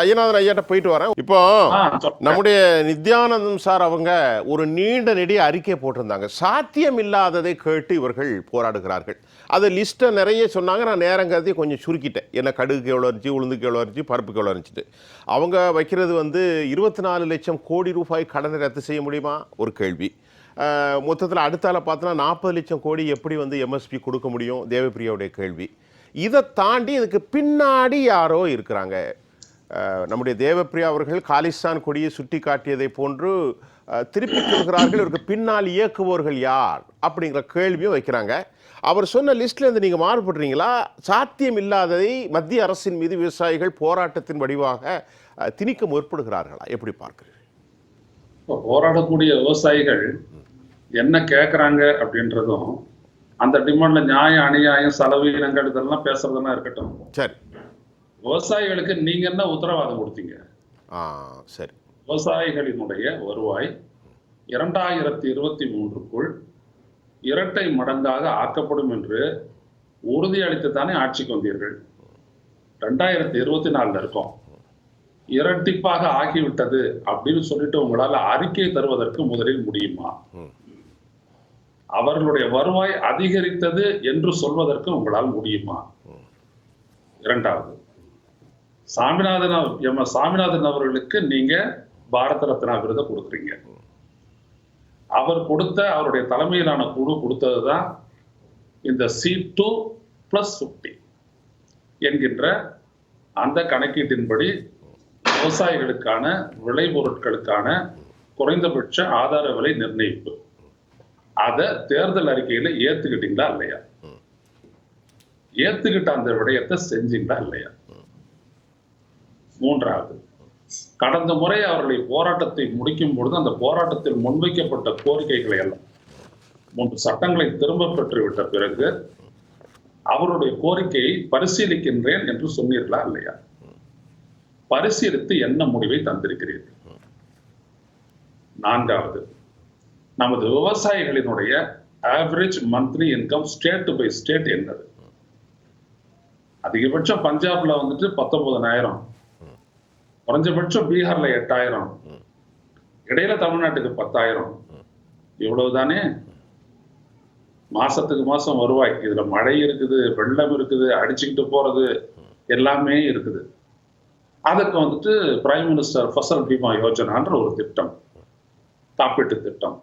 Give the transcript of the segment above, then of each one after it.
ஐயநாதன் ஐயாட்ட போயிட்டு வரேன். இப்போ. நம்முடைய நித்யானந்தம் சார் அவங்க ஒரு நீண்ட நெடிய அறிக்கை போட்டிருந்தாங்க. சாத்தியம் இல்லாததை கேட்டு இவர்கள் போராடுகிறார்கள். அது லிஸ்ட்டை நிறைய சொன்னாங்க. நான் நேரம் கருதி கொஞ்சம் சுருக்கிட்டேன். என்ன கடுகுக்கு எவ்வளோ இருந்துச்சு உளுந்துக்கு எவ்வளோ இருந்துச்சு பருப்புக்கு எவ்வளோ இருந்துச்சு அவங்க வைக்கிறது வந்து இருபத்தி நாலு லட்சம் கோடி ரூபாய் கடனை ரத்து செய்ய முடியுமா? ஒரு கேள்வி. மொத்தத்தில் அடுத்தால பார்த்தோன்னா நாற்பது லட்சம் கோடி எப்படி வந்து எம்எஸ்பி கொடுக்க முடியும்? தேவப்பிரியாவுடைய கேள்வி. இதை தாண்டி இதுக்கு பின்னாடி யாரோ இருக்கிறாங்க. நம்முடைய தேவப்பிரியா அவர்கள் காலிஸ்தான் கொடியை சுட்டி காட்டியதை போன்று அஹ், திருப்பிச் சொல்கிறார்கள் இவருக்கு பின்னால் இயக்குபவர்கள் யார்? அப்படிங்கிற கேள்வியும் வைக்கிறாங்க. அவர் சொன்ன லிஸ்ட்ல இருந்து நீங்க மாறுபடுறீங்களா சாத்தியம் இல்லாததை மத்திய அரசின் மீது விவசாயிகள் போராட்டத்தின் வடிவாக திணிக்க முற்படுகிறார்களா? எப்படி பார்க்கிறீர்கள்? இப்போ போராடக்கூடிய விவசாயிகள் என்ன கேட்குறாங்க அப்படின்றதும் அந்த டிமாண்ட்ல நியாயம் அநியாயம் செலவீனங்கள் இதெல்லாம் பேசுறதெல்லாம் இருக்கட்டும். சரி. விவசாயிகளுக்கு நீங்க என்ன உத்தரவாதம் கொடுத்தீங்க. சரி. விவசாயிகளினுடைய வருவாய் இரண்டாயிரத்தி இருபத்தி மூன்றுக்குள் இரட்டை மடங்காக ஆக்கப்படும் என்று உறுதியளித்து தானே ஆட்சிக்கு வந்தீர்கள். ரெண்டாயிரத்தி இருபத்தி நாலுல இருக்கோம். இரட்டிப்பாக ஆகிவிட்டது அப்படின்னு சொல்லிட்டு உங்களால அறிக்கை தருவதற்கு முதலில் முடியுமா. அவர்களுடைய வருவாய் அதிகரித்தது என்று சொல்வதற்கு உங்களால் முடியுமா? இரண்டாவது சாமிநாதன் எம். சாமிநாதன் அவர்களுக்கு நீங்க பாரத ரத்னா விருதை கொடுக்குறீங்க. அவர் கொடுத்த அவருடைய தலைமையிலான குழு கொடுத்ததுதான் இந்த சி டூ பிளஸ் ஃபிஃப்டி என்கின்ற அந்த கணக்கீட்டின்படி விவசாயிகளுக்கான விளைபொருட்களுக்கான குறைந்தபட்ச ஆதார விலை நிர்ணயிப்பு. அதை தேர்தல் அறிக்கையில ஏத்துக்கிட்டீங்களா இல்லையா? ஏத்துக்கிட்ட அந்த விடயத்தை செஞ்சீங்களா இல்லையா? மூன்றாவது. கடந்த முறை அவருடைய போராட்டத்தை முடிக்கும் பொழுது அந்த போராட்டத்தில் முன்வைக்கப்பட்ட கோரிக்கைகளை எல்லாம் மூன்று சட்டங்களை திரும்ப பெற்று விட்ட பிறகு அவருடைய கோரிக்கையை பரிசீலிக்கின்றேன் என்று சொன்னீர்களா இல்லையா? பரிசீலித்து என்ன முடிவை தந்திருக்கிறீர்கள்? நான்காவது. நமது விவசாயிகளினுடைய average monthly income state by state என்னது? அதிகபட்சம் பஞ்சாப்ல வந்துட்டு பத்தொன்பதனாயிரம் குறைஞ்சபட்சம் பீகார்ல எட்டாயிரம். இடையில தமிழ்நாட்டுக்கு பத்தாயிரம். இவ்வளவுதானே? மாசத்துக்கு மாசம் வருவாய். இதுல மழை இருக்குது வெள்ளம் இருக்குது அடிச்சுக்கிட்டு போறது எல்லாமே இருக்குது. அதுக்கு வந்துட்டு பிரைம் மினிஸ்டர் ஃபசல் பீமா யோஜனான்ற ஒரு திட்டம். காப்பீட்டு திட்டம்.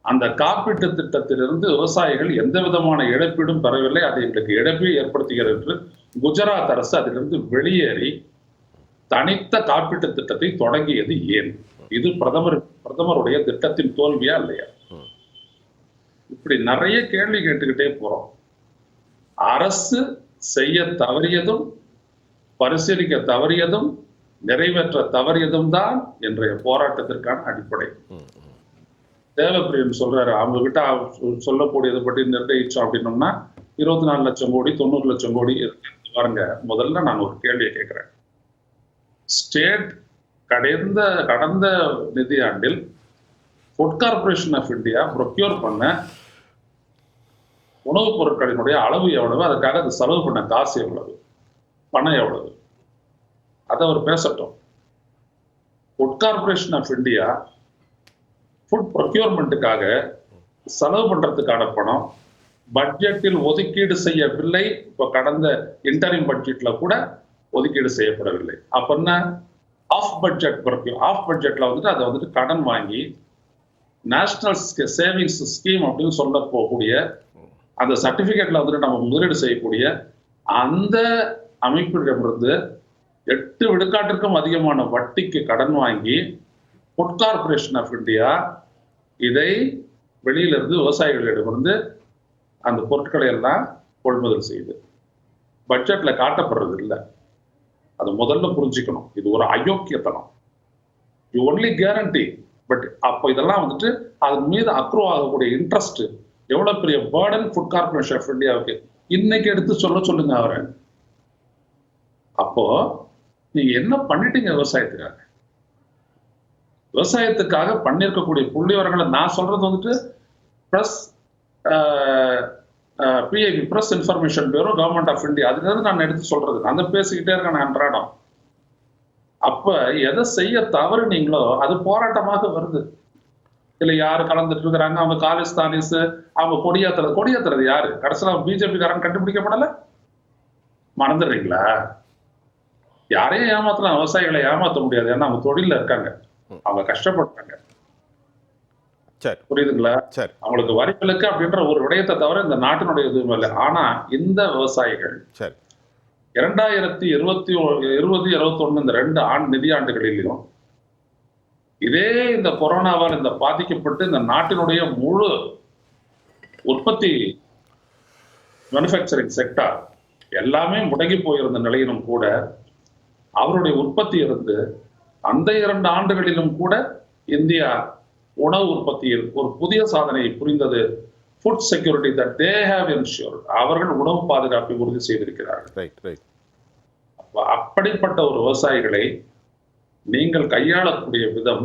அந்த காப்பீட்டு திட்டத்திலிருந்து விவசாயிகள் எந்த விதமான இழப்பீடும் பெறவில்லை. அது எங்களுக்கு இழப்பை ஏற்படுத்துகிறது என்று குஜராத் அரசு அதிலிருந்து வெளியேறி தனித்த காப்பீட்டு திட்டத்தை தொடங்கியது ஏன்? இது பிரதமர் பிரதமருடைய திட்டத்தின் தோல்வியா இல்லையா? இப்படி நிறைய கேள்வி கேட்டுக்கிட்டே போறோம். அரசு செய்ய தவறியதும் பரிசீலிக்க தவறியதும் நிறைவேற்ற தவறியதும் தான் இன்றைய போராட்டத்திற்கான அடிப்படை. தேவப்பிரியன் சொல்றாரு அவங்க கிட்ட சொல்லக்கூடியது பற்றி நிர்ணயிச்சோம் அப்படின்னோம்னா இருபத்தி நாலு லட்சம் கோடி தொண்ணூறு லட்சம் கோடி பாருங்க முதல்ல நான் ஒரு கேள்வியை கேட்கிறேன். ஸ்டேட் கடந்த கடந்த நிதியாண்டில் food corporation of India procure பண்ண உணவுப் பொருட்களினுடைய அளவு எவ்வளவு அதுக்காக அது செலவு பண்ண காசு எவ்வளவு பணம் எவ்வளவு? அதை அவர் பேசட்டும். Food corporation of India food ப்ரொக்யூர்மெண்ட்டுக்காக செலவு பண்றதுக்கான பணம் பட்ஜெட்டில் ஒதுக்கீடு செய்யவில்லை. இப்போ கடந்த இன்டரிம் பட்ஜெட்ல கூட ஒதுக்கீடு செய்யப்படவில்லை. அப்ப என்ன? ஆஃப் பட்ஜெட் ப்ரொக்யூர் ஆஃப் பட்ஜெட்ல வந்துட்டு அதை வந்துட்டு கடன் வாங்கி நேஷனல் சேவிங்ஸ் ஸ்கீம் அப்படின்னு சொல்ல போகக்கூடிய அந்த சர்டிபிகேட்ல வந்துட்டு நம்ம முதலீடு செய்யக்கூடிய அந்த அமைப்பிடமிருந்து எட்டு விழுக்காட்டிற்கும் அதிகமான வட்டிக்கு கடன் வாங்கி ஃபுட் கார்பரேஷன் ஆஃப் இந்தியா இதை வெளியிலிருந்து விவசாயிகளிடமிருந்து அந்த பொருட்களை எல்லாம் கொள்முதல் செய்யுது பட்ஜெட்ல காட்டப்படுறது இல்லை. அது முதல்ல புரிஞ்சுக்கணும். இது ஒரு அயோக்கியத்தனம். யூ ஒன்லி கேரண்டி பட் அப்போ இதெல்லாம் வந்துட்டு அதன் மீது அக்ரூவ் ஆகக்கூடிய இன்ட்ரெஸ்ட் எவ்வளவு பெரிய பேர்டன் ஃபுட் கார்பரேஷன் ஆஃப் இந்தியாவுக்கு இன்னைக்கு எடுத்து சொல்ல சொல்லுங்க அவரை. அப்போ நீங்க என்ன பண்ணிட்டீங்க விவசாயத்துக்காக? விவசாயத்துக்காக பண்ணிருக்கக்கூடிய புள்ளிவரங்களை நான் சொல்றது வந்துட்டு plus PIB press information bureau government of India அதுலேருந்து நான் எடுத்து சொல்றது அந்த பேசிக்கிட்டே இருக்கேன் நான் அன்றாடம். அப்ப எதை செய்ய தவறுனீங்களோ அது போராட்டமாக வருது. இதுல யாரு கலந்துட்டு இருக்கிறாங்க? அவங்க காலிஸ்தானிஸ் அவங்க கொடியாத்துறது. கொடியாத்துறது யாரு? கடைசியில பிஜேபி காரன் கண்டுபிடிக்கப்படல? மறந்துடுறீங்களா? யாரையும் ஏமாத்தலாம். விவசாயிகளை ஏமாத்த முடியாது. ஏன்னா அவங்க தொழில இருக்காங்க. அவங்க கஷ்டப்படுறாங்க புரியுதுங்களா? சரி. அவங்களுக்கு வரி விலக்கு அப்படின்ற ஒரு விடயத்தை தவிர இந்த நாட்டினுடைய எதுவும் இல்லை. ஆனா இந்த விவசாயிகள் சரி. இரண்டாயிரத்தி இருபத்தி இருபது இருபத்தி ஒண்ணு இந்த ரெண்டு ஆண்டு நிதியாண்டுகளிலும் இதே இந்த கொரோனாவால் இந்த பாதிக்கப்பட்டு இந்த நாட்டினுடைய முழு உற்பத்தி மேனுஃபேக்சரிங் செக்டார் எல்லாமே முடங்கி போயிருந்த நிலையிலும் கூட அவருடைய உற்பத்தி இருந்து அந்த இரண்டு ஆண்டுகளிலும் கூட இந்தியா உணவு உற்பத்தியில் ஒரு புதிய சாதனையை புரிந்தது. Food security that they have ensure அவர்கள் உணவு பாதுகாப்பை உறுதி செய்திருக்கிறார்கள். அப்படிப்பட்ட ஒரு விவசாயிகளை நீங்கள் கையாளக்கூடிய விதம்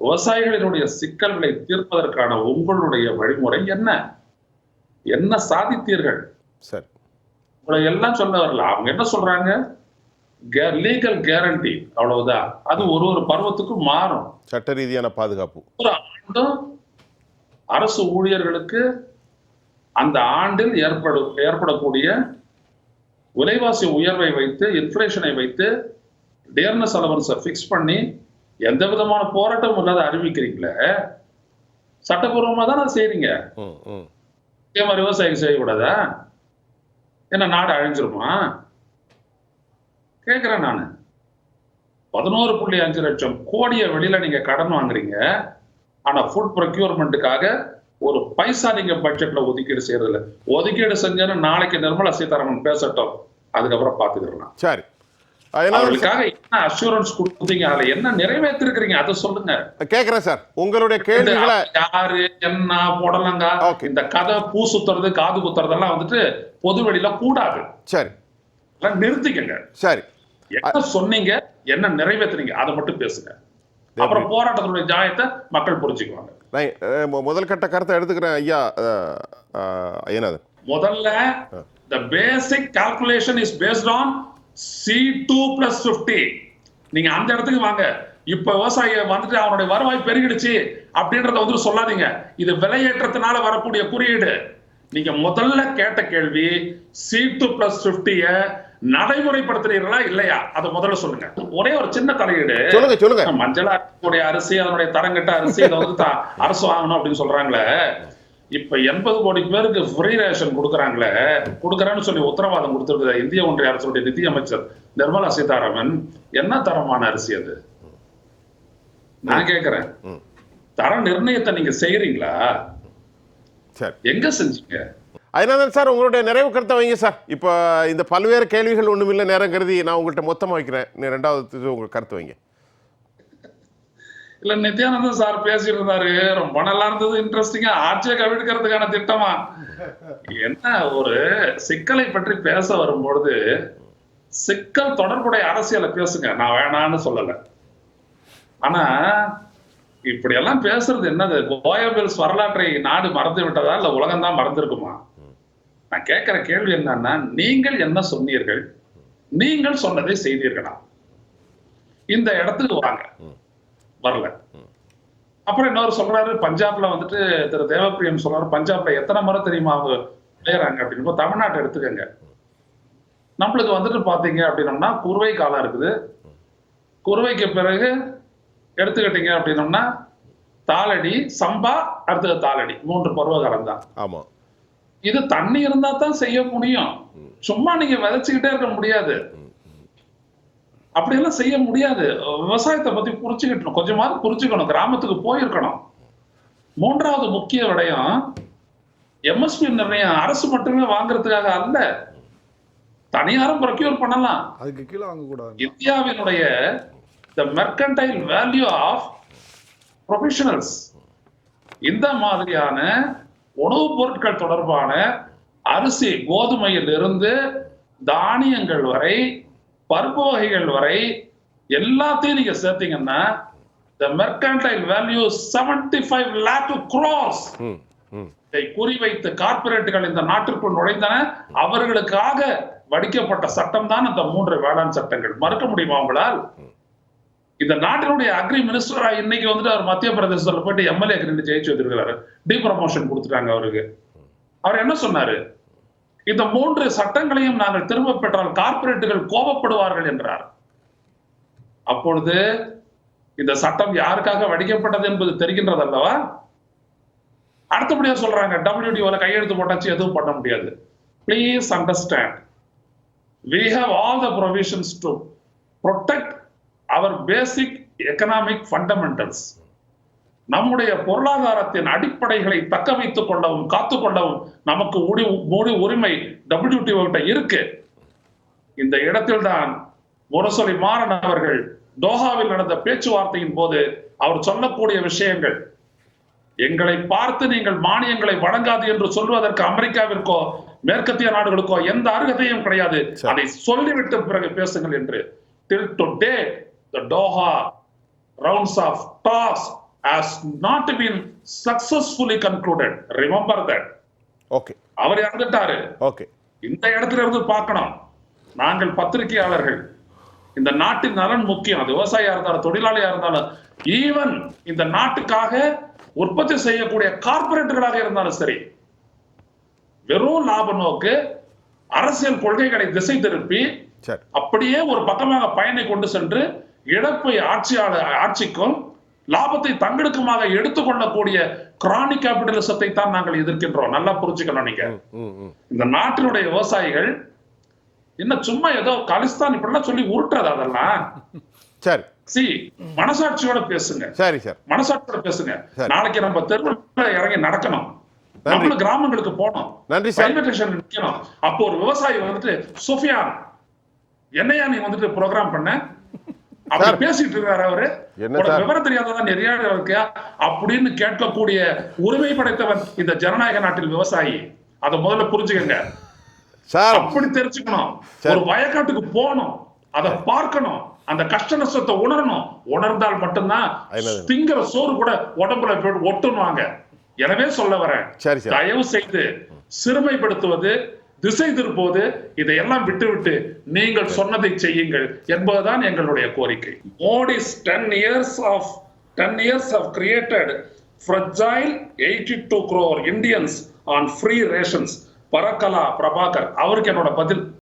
விவசாயிகளினுடைய சிக்கல்களை தீர்ப்பதற்கான உங்களுடைய வழிமுறை என்ன? என்ன சாதித்தீர்கள்? சரி உங்களை எல்லாம் சொல்ல வரல. அவங்க என்ன சொல்றாங்க? லீகல் கேரண்டி அவ்வளவுதான். அது ஒரு ஒரு பருவத்துக்கும் மாறும். சட்ட ரீதியான பாதுகாப்பு. ஒரு ஆண்டும் அரசு ஊழியர்களுக்கு அந்த ஆண்டில் ஏற்படும் ஏற்படக்கூடிய விலைவாசி உயர்வை வைத்து இன்ஃப்ளேஷனை வைத்து டியர்னஸ் அலவன்ஸை ஃபிக்ஸ் பண்ணி எந்த விதமான போராட்டமும் இல்லாத அறிவிக்கிறீங்களே? சட்டப்பூர்வமா தான் செய்றீங்க? இதே மாதிரி விவசாயிகள் செய்யக்கூடாதா? என்ன நாடு அழிஞ்சிருமா? கேட்கிறேன் நான். பதினோரு புள்ளி அஞ்சு லட்சம் கோடியை வெளியில நீங்க கடன் வாங்குறீங்க. ஆனா ஃபுட் ப்ரொக்யூர்மெண்ட்டுக்காக ஒரு பைசா நீங்க பட்ஜெட்ல ஒதுக்கீடு செய்யறதில்ல. ஒதுக்கீடு செஞ்சேன்னு நாளைக்கு நிர்மலா சீதாராமன் பேசட்டும். அதுக்கப்புறம் பாத்துக்கலாம் சரி. அவர்களுக்காக என்ன அஷூரன்ஸ் கொடுத்தீங்க? அதுல என்ன நிறைவேற்றிருக்கிறீங்க? அதை சொல்லுங்க. கேட்குறேன் சார். உங்களுடைய கேள்விகளை யாரு என்ன போடலங்க. இந்த கதை பூ சுத்துறது காது குத்துறதெல்லாம் வந்துட்டு பொது வெளியில கூடாது. சரி. நிறுத்திக்கங்க. சரி. என்ன சொன்னீங்க? என்ன நிறைவேத்துறீங்க அதை மட்டும் பேசுங்க. அப்புறம் போராட்டத்தினுடைய ஜாயத்தை மக்கள் புரிஞ்சுக்குவாங்க. முதல் கட்ட கருத்தை எடுத்துக்கிறேன் ஐயா. ஐயநாதன் முதல்ல the basic calculation is based on C2 plus 50 நீங்க அந்த இடத்துக்கு வாங்க. இப்ப விவசாயி வந்துட்டு அவனுடைய வருவாய் பெருகிடுச்சு அப்படின்றத வந்து சொல்லாதீங்க. இது விலையேற்றத்தினால வரக்கூடிய குறியீடு. நீங்க முதல்ல கேட்ட கேள்வி C2 plus 50 நடைமுறைப்படுத்துறீங்களா இல்லையா? அதை முதல்ல சொல்லுங்க. ஒரே ஒரு சின்ன தலையீடு. சொல்லுங்க சொல்லுங்க. மஞ்சள் அரிசியுடைய அரிசி அதனுடைய தரங்கட்ட அரிசி இதை வந்து அரசு வாங்கணும் அப்படின்னு சொல்றாங்களே. இப்ப எண்பது கோடி பேருக்கு ஃப்ரீ ரேஷன் கொடுக்குறாங்களே. கொடுக்குறேன்னு சொல்லி உத்தரவாதம் கொடுத்திருக்கிற இந்திய ஒன்றிய அரசுடைய நிதி அமைச்சர் நிர்மலா சீதாராமன் என்ன தரமான அரிசி அது? நான் கேக்குறேன். தர நிர்ணயத்தை நீங்க செய்யறீங்களா எங்க செஞ்சீங்க? அதனால தான் சார் உங்களுடைய நிறைவு கருத்தை வைங்க சார். இப்போ இந்த பல்வேறு கேள்விகள் ஒன்றுமில்லை நேரம் கருதி நான் உங்கள்கிட்ட மொத்தமாக வைக்கிறேன். நீ ரெண்டாவது உங்கள் கருத்து வைங்க. இல்ல நித்யானந்தன் சார் பேசிட்டு இருந்தாரு ரொம்ப நல்லா இருந்தது இன்ட்ரெஸ்டிங்கா ஆட்சியை கவிழ்க்கிறதுக்கான திட்டமா? என்ன ஒரு சிக்கலை பற்றி பேச வரும்பொழுது சிக்கல் தொடர்புடைய அரசியலை பேசுங்க. நான் வேணான்னு சொல்லல. ஆனா இப்படி எல்லாம் பேசுறது என்னது? கோயபில்ஸ் வரலாற்றை நாடு மறந்து விட்டதா இல்ல உலகம் தான் மறந்துருக்குமா? நான் கேட்கிற கேள்வி என்னன்னா நீங்கள் என்ன சொன்னீர்கள்? நீங்கள் சொன்னதை செய்தீர்களா? இந்த இடத்துக்கு வாங்க. வரல. அப்புறம் இன்னொரு சொல்றாரு பஞ்சாப்ல வந்துட்டு திரு தேவப்பிரியம் சொல்றாரு பஞ்சாப்ல எத்தனை முறை தெரியுமா அவங்க விளையாடுறாங்க அப்படின்னு. தமிழ்நாட்டை எடுத்துக்கங்க. நம்மளுக்கு வந்துட்டு பாத்தீங்க அப்படின்னம்னா குறுவை காலம் இருக்குது. குறுவைக்கு பிறகு எடுத்துக்கிட்டீங்க அப்படின்னம்னா தாளடி சம்பா அடுத்தது தாளடி மூன்று பருவ காலம் தான். ஆமாம் இது தண்ணி இருந்தா தான் செய்ய முடியும். சும்மா நீங்க விதைச்சுக்கிட்டே இருக்க முடியாது. அப்படியெல்லாம் செய்ய முடியாது. விவசாயத்தை பத்தி புரிச்சுக்கிட்டணும் கொஞ்சமாவது புரிச்சுக்கணும் கிராமத்துக்கு போயிருக்கணும். மூன்றாவது முக்கிய விடயம் எம்எஸ்பி நிர்ணயம். அரசு மட்டுமே வாங்குறதுக்காக அல்ல. தனியாரும் ப்ரொக்யூர் பண்ணலாம். அதுக்கு கீழே வாங்கக்கூடாது. இந்தியாவினுடைய the mercantile value of professionals இந்த மாதிரியான உணவுப் பொருட்கள் தொடர்பான அரிசி கோதுமையில் இருந்து தானியங்கள் வரை பருப்பு வகைகள் வரை எல்லாத்தையும் நீங்க சேர்த்தீங்கன்னா the mercantile value seventy five lakh crores இதை குறிவைத்து கார்ப்பரேட்டுகள் இந்த நாட்டிற்குள் நுழைந்தன. அவர்களுக்காக வடிக்கப்பட்ட சட்டம் தான் அந்த மூன்று வேளாண் சட்டங்கள். மறுக்க முடியுமா உங்களால்? இந்த நாட்டினுடைய அக்ரி மினிஸ்டரா இன்னைக்கு வந்துட்டு அவர் மத்திய பிரதேசத்துல போயிட்டு எம்எல்ஏ நின்று ஜெயிச்சு வந்திருக்கிறாரு டி ப்ரமோஷன் கொடுத்துட்டாங்க அவருக்கு. அவர் என்ன சொன்னாரு? இந்த மூன்று சட்டங்களையும் நாங்கள் திரும்ப பெற்றால் கார்ப்பரேட்டுகள் கோபப்படுவார்கள் என்றார். அப்பொழுது இந்த சட்டம் யாருக்காக வடிக்கப்பட்டது என்பது தெரிகின்றது அல்லவா? அடுத்தபடியா சொல்றாங்க டபிள்யூடிஓல கையெழுத்து போட்டாச்சு எதுவும் பண்ண முடியாது. Please understand we have all the provisions to protect our basic economic fundamentals நம்முடைய பொருளாதாரத்தின் அடிப்படைகளை தக்க வைத்துக் கொள்ளவும் காத்துக் கொள்ளவும் நமக்கு முழு உரிமை டபிள்யூடிஓ கிட்ட இருக்கு. இந்த இடத்தில்தான் முரசொலி மாறன் அவர்கள் தோஹாவில் நடந்த பேச்சுவார்த்தையின் போது அவர் சொல்லக்கூடிய விஷயங்கள் எங்களை பார்த்து நீங்கள் மானியங்களை வழங்காது என்று சொல்வதற்கு அமெரிக்காவிற்கோ மேற்கத்திய நாடுகளுக்கோ எந்த அருகதையும் கிடையாது. அதை சொல்லிவிட்ட பிறகு பேசுங்கள் என்று. Today the Doha rounds of talks has not been successfully concluded. Remember that. Okay அவர் இறந்துட்டாரு. ஓகே இந்த இடத்துல இருந்து பார்க்கணும். நாங்கள் பத்திரிகையாளர்கள். இந்த நாட்டின் நலன் முக்கியம். அது விவசாயியா இருந்தாலும் தொழிலாளியா இருந்தாலும் ஈவன் இந்த நாட்டுக்காக உற்பத்தி செய்யக்கூடிய கார்பரேட்டுகளாக இருந்தாலும் சரி வெறும் லாப நோக்கு அரசியல் கொள்கைகளை திசை திருப்பி அப்படியே ஒரு பக்கமாக பயனை கொண்டு சென்று இழப்பை ஆட்சியாளர் ஆட்சிக்கும் லாபத்தை தங்களுக்குமாக எடுத்துக்கொள்ளக்கூடிய கிரானிக் கேபிட்டலிசத்தை தான் நாங்கள் எதிர்க்கின்றோம். நல்லா புரிஞ்சுக்கணும் நீங்க. இந்த நாட்டினுடைய விவசாயிகள் என்ன சும்மா ஏதோ கலிஸ்தான் இப்படிலாம் சொல்லி உருட்டுறது அதெல்லாம். சரி. சி மனசாட்சியோட பேசுங்க. சரி சார். மனசாட்சியோட பேசுங்க. நாளைக்கு நம்ம தெருவில் இறங்கி நடக்கணும். நம்மளும் கிராமங்களுக்கு போனோம் நன்றி ஸ்டேஷன் நிக்கணும். அப்போ ஒரு விவசாயி வந்துட்டு சுஃபியான் என்னையா நீ வந்துட்டு ப்ரோக்ராம் பண்ண? அப்படி. பேசிட்டு இருக்காரு அவரு? விவரம் தெரியாததான் நிறைய இருக்கு அப்படின்னு கேட்கக்கூடிய உரிமை படைத்தவன் இந்த ஜனநாயக நாட்டில் விவசாயி. அதை முதல்ல புரிஞ்சுக்கங்க. சார். அப்படி தெரிஞ்சுக்கணும். ஒரு வயக்காட்டுக்கு போகணும். அதை பார்க்கணும். அந்த கஷ்ட நஷ்டத்தை உணரணும். உணர்ந்தால் மட்டும்தான்? திங்கிற சோறு கூட உடம்புல ஒட்டுனுவாங்க எனவே சொல்ல வரேன். தயவு செய்து சிறுமைப்படுத்துவது திசை திருப்புவது இதையெல்லாம் விட்டுவிட்டு நீங்கள் சொன்னதை செய்யுங்கள் என்பதுதான் எங்களுடைய கோரிக்கை. Modi's ten years of ten years have created fragile 82 crore Indians on free rations Parakala Prabhakar அவருக்கு என்னோட பதில்.